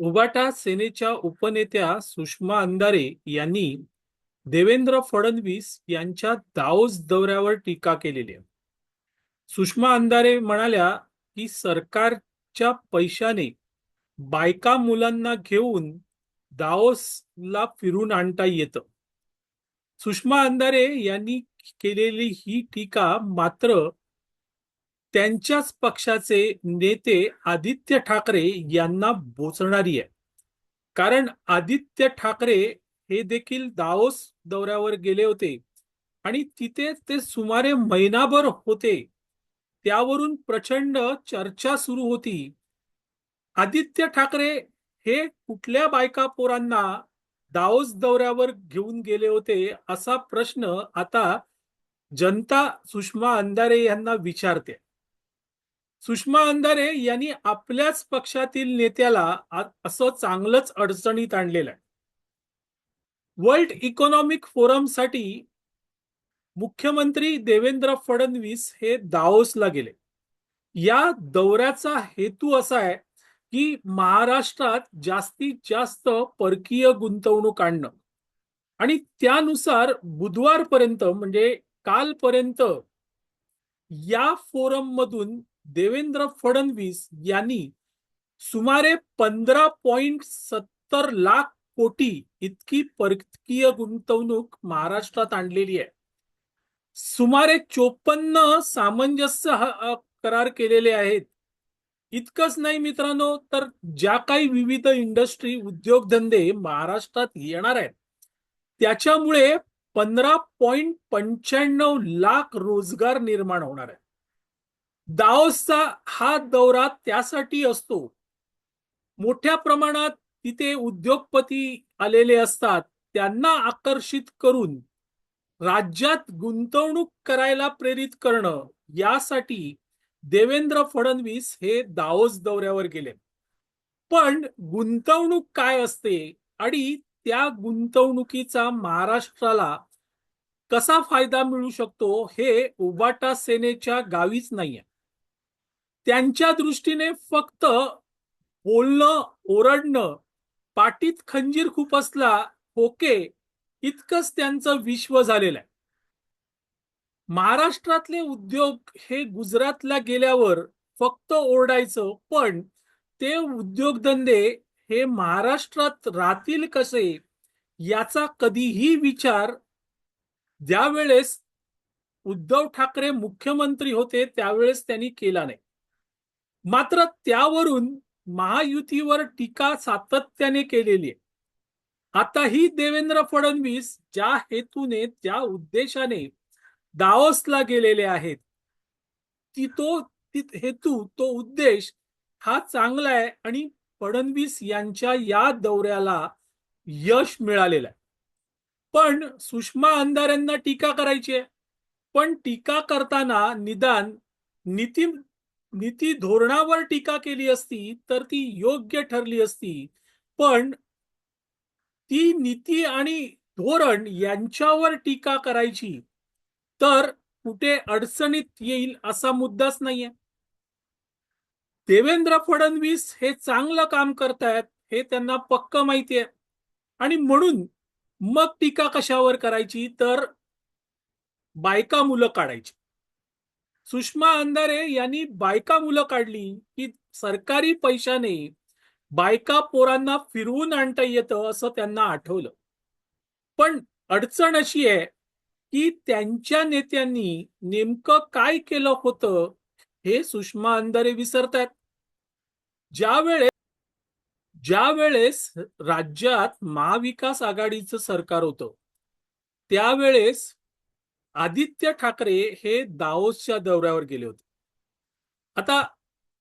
उबाटा सेनेच्या उपनेत्या सुषमा अंधारे यांनी देवेंद्र फडणवीस यांच्या दाओस दौऱ्यावर टीका केलेली आहे. सुषमा अंधारे म्हणाल्या की सरकारच्या पैशाने बायका मुलांना घेऊन दाओसला फिरून आणता येतं. सुषमा अंधारे यांनी केलेली ही टीका मात्र त्यांच्याच पक्षाचे नेते आदित्य ठाकरे यांना बोचणारी आहे. कारण आदित्य ठाकरे हे देखील दाओस दौऱ्यावर गेले होते आणि तिथे ते सुमारे महिनाभर होते. त्यावरून प्रचंड चर्चा सुरू होती. आदित्य ठाकरे हे कुठल्या बायका पोरांना दाओस दौऱ्यावर घेऊन गेले होते असा प्रश्न आता जनता सुषमा अंधारे यांना विचारते. सुषमा अंधारे यांनी आपल्याच पक्षातील नेत्याला असं चांगलंच अडचणीत आणलेलं आहे. वर्ल्ड इकॉनॉमिक फोरमसाठी मुख्यमंत्री देवेंद्र फडणवीस हे दाओसला गेले. या दौऱ्याचा हेतू असा आहे की महाराष्ट्रात जास्तीत जास्त परकीय गुंतवणूक आणणं. आणि त्यानुसार बुधवारपर्यंत म्हणजे कालपर्यंत या फोरम मधून देवेंद्र फडणवीस यांनी सुमारे पंधरा पॉइंट सत्तर लाख कोटी इतकी परकीय गुंतवणूक महाराष्ट्रात आणलेली आहे. सुमारे चोपन्न सामंजस्य करार केलेले आहेत. इतकंच नाही मित्रांनो तर ज्या काही विविध इंडस्ट्री उद्योगधंदे महाराष्ट्रात येणार आहेत त्याच्यामुळे पंधरा पॉइंट पंच्याण्णव लाख रोजगार निर्माण होणार आहे. दाओसचा हा दौरा त्यासाठी असतो. मोठ्या प्रमाणात तिथे उद्योगपती आलेले असतात. त्यांना आकर्षित करून राज्यात गुंतवणूक करायला प्रेरित करणं यासाठी देवेंद्र फडणवीस हे दाओस दौऱ्यावर गेले. पण गुंतवणूक काय असते आणि त्या गुंतवणुकीचा महाराष्ट्राला कसा फायदा मिळू शकतो हे उबाटा सेनेच्या गावीच नाहीये. त्यांच्या दृष्टीने फक्त बोलणं ओरडणं पाटीत खंजीर खूप असला होके इतकंच त्यांचं विश्व झालेलं आहे. महाराष्ट्रातले उद्योग हे गुजरातला गेल्यावर फक्त ओरडायचं पण ते उद्योगधंदे हे महाराष्ट्रात राहतील कसे याचा कधीही विचार ज्यावेळेस उद्धव ठाकरे मुख्यमंत्री होते त्यावेळेस त्यांनी केला नाही. मात्र त्यावरून महायुतीवर टीका सातत्याने केलेली आहे. आताही देवेंद्र फडणवीस ज्या हेतूने ज्या उद्देशाने दाओसला गेलेले आहेत ती तो ती हेतू तो उद्देश हा चांगला आहे आणि फडणवीस यांच्या या दौऱ्याला यश मिळालेलं आहे. पण सुषमा अंधारेंना टीका करायची आहे. पण टीका करताना निदान नितीन नीती धोरणावर टीका केली असती तर ती योग्य ठरली असती. पण ती नीती आणि धोरण यांच्यावर टीका करायची तर कुठे अडचणीत येईल असा मुद्दाच नाहीये. देवेंद्र फडणवीस हे चांगलं काम करतायत हे त्यांना पक्क माहिती आहे. आणि म्हणून मग टीका कशावर करायची तर बायका मुलं काढायची. सुषमा अंधारे यांनी बायका मुलं काढली की सरकारी पैशाने बायका पोरांना फिरवून आणता येतं असं त्यांना आठवलं. पण अडचण अशी आहे की त्यांच्या नेत्यांनी नेमकं काय केलं होतं हे सुषमा अंधारे विसरतात ज्या वेळेस ज्या वेळेस राज्यात महाविकास आघाडीचं सरकार होतं त्यावेळेस आदित्य ठाकरे हे दाओसच्या दौऱ्यावर गेले होते. आता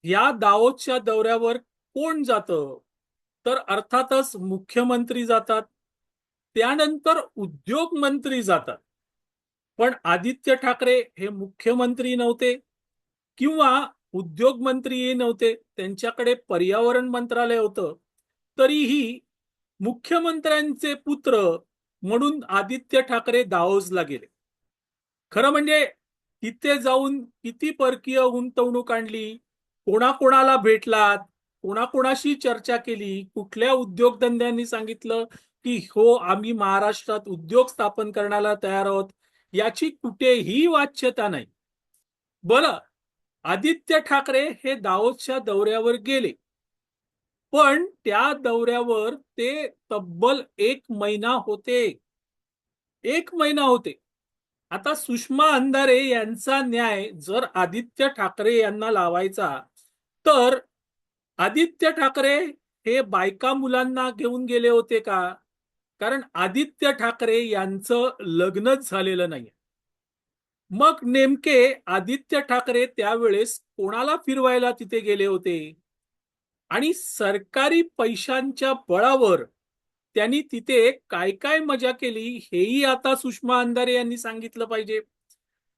या दाओसच्या दौऱ्यावर कोण जातं? तर अर्थातच मुख्यमंत्री जातात. त्यानंतर उद्योग मंत्री जातात. पण आदित्य ठाकरे हे मुख्यमंत्री नव्हते किंवा उद्योग मंत्रीही नव्हते. त्यांच्याकडे पर्यावरण मंत्रालय होतं. तरीही मुख्यमंत्र्यांचे पुत्र म्हणून आदित्य ठाकरे दाओजला गेले. खरं म्हणजे तिथे जाऊन किती परकीय गुंतवणूक आणली कोणाकोणाला भेटलात कोणाकोणाशी चर्चा केली कुठल्या उद्योगधंद्यांनी सांगितलं की हो आम्ही महाराष्ट्रात उद्योग स्थापन करण्याला तयार आहोत याची कुठेही वाच्यता नाही. बर आदित्य ठाकरे हे दाऊदच्या दौऱ्यावर गेले. पण त्या दौऱ्यावर ते तब्बल एक महिना होते. एक महिना होते. आता सुषमा अंधारे यांचा न्याय जर आदित्य ठाकरे यांना लावायचा तर आदित्य ठाकरे हे बायका मुलांना घेऊन गेले होते का? कारण आदित्य ठाकरे यांचं लग्नच झालेलं नाही मग नेमके आदित्य ठाकरे त्यावेळेस कोणाला फिरवायला तिथे गेले होते? आणि सरकारी पैशांच्या बळावर त्यांनी तिथे काय काय मजा केली हेही आता सुषमा अंधारे यांनी सांगितलं पाहिजे.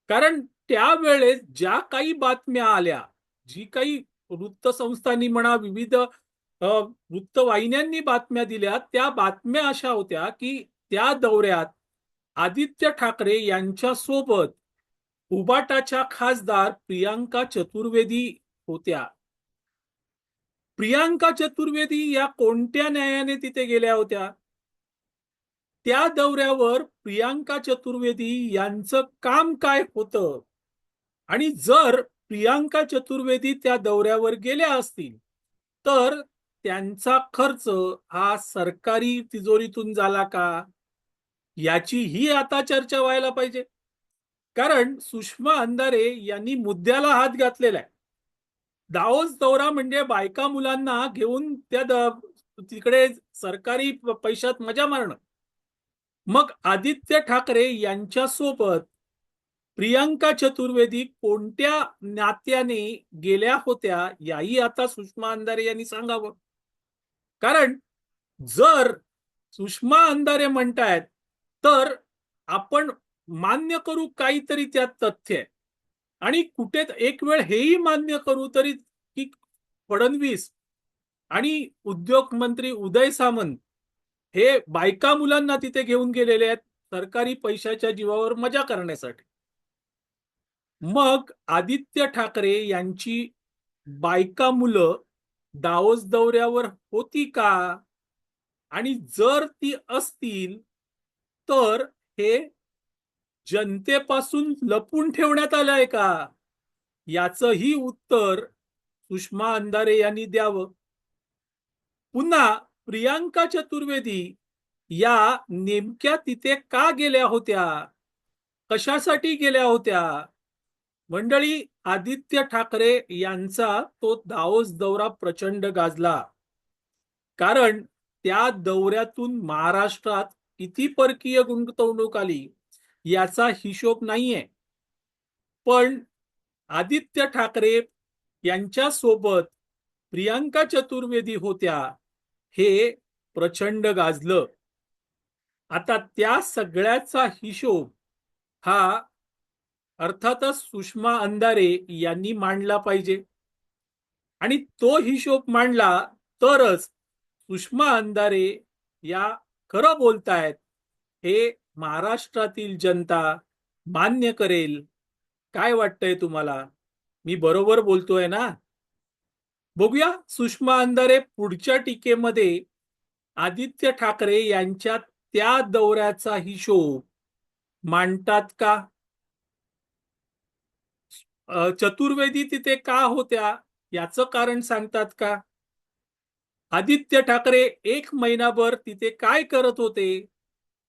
कारण त्यावेळेस ज्या काही बातम्या आल्या जी काही वृत्तसंस्थांनी म्हणा विविध वृत्तवाहिन्यांनी बातम्या दिल्या त्या बातम्या अशा होत्या की त्या दौऱ्यात आदित्य ठाकरे यांच्या सोबत उबाटाच्या खासदार प्रियांका चतुर्वेदी होत्या. प्रियांका चतुर्वेदी या कोणत्या न्यायाने तिथे गेल्या होत्या? त्या दौऱ्यावर प्रियांका चतुर्वेदी यांचं काम काय होतं? आणि जर प्रियांका चतुर्वेदी त्या दौऱ्यावर गेल्या असतील तर त्यांचा खर्च हा सरकारी तिजोरीतून झाला का? याची ही आता चर्चा व्हायला पाहिजे. कारण सुषमा अंधारे यांनी मुद्द्याला हात घातलेला आहे. दाओस दौरा म्हणजे बायका मुलांना घेऊन त्या तिकडे सरकारी पैशात मजा मारणं. मग आदित्य ठाकरे यांच्या सोबत प्रियांका चतुर्वेदी कोणत्या नात्याने गेल्या होत्या याही आता सुषमा अंधारे यांनी सांगावं. कारण जर सुषमा अंधारे म्हणतायत तर आपण मान्य करू काहीतरी त्यात तथ्य आहे. आणि कुठे एक वेळ हेही मान्य करू तरी की फडणवीस आणि उद्योग मंत्री उदय सामंत हे बायका मुलांना तिथे घेऊन गेलेले आहेत सरकारी पैशाच्या जीवावर मजा करण्यासाठी. मग आदित्य ठाकरे यांची बायका मुलं दावोस दौऱ्यावर होती का? आणि जर ती असतील तर हे जनतेपासून लपून ठेवण्यात आलंय का? याचही उत्तर सुषमा अंधारे यांनी द्यावं. पुन्हा प्रियांका चतुर्वेदी या नेमक्या तिथे का गेल्या होत्या? कशासाठी गेल्या होत्या? मंडळी आदित्य ठाकरे यांचा तो दाओस दौरा प्रचंड गाजला. कारण त्या दौऱ्यातून महाराष्ट्रात किती परकीय गुंतवणूक आली? याचा हिशोब नाहीये. पण आदित्य ठाकरे यांच्या सोबत प्रियांका चतुर्वेदी होत्या हे प्रचंड गाजलं. आता त्या सगळ्याचा हिशोब हा अर्थातच सुषमा अंधारे यांनी मांडला पाहिजे. आणि तो हिशोब मांडला तरच सुषमा अंधारे या खरं बोलतायत हे महाराष्ट्रातील जनता मान्य करेल. काय वाटतंय तुम्हाला? मी बरोबर बोलतोय ना? बघूया. सुषमा अंधारे पुढच्या टीकेमध्ये आदित्य ठाकरे यांच्या त्या दौऱ्याचा हिशोब मांडतात का? चतुर्वेदी तिथे का होत्या? याचं कारण सांगतात का? आदित्य ठाकरे एक महिनाभर तिथे काय करत होते?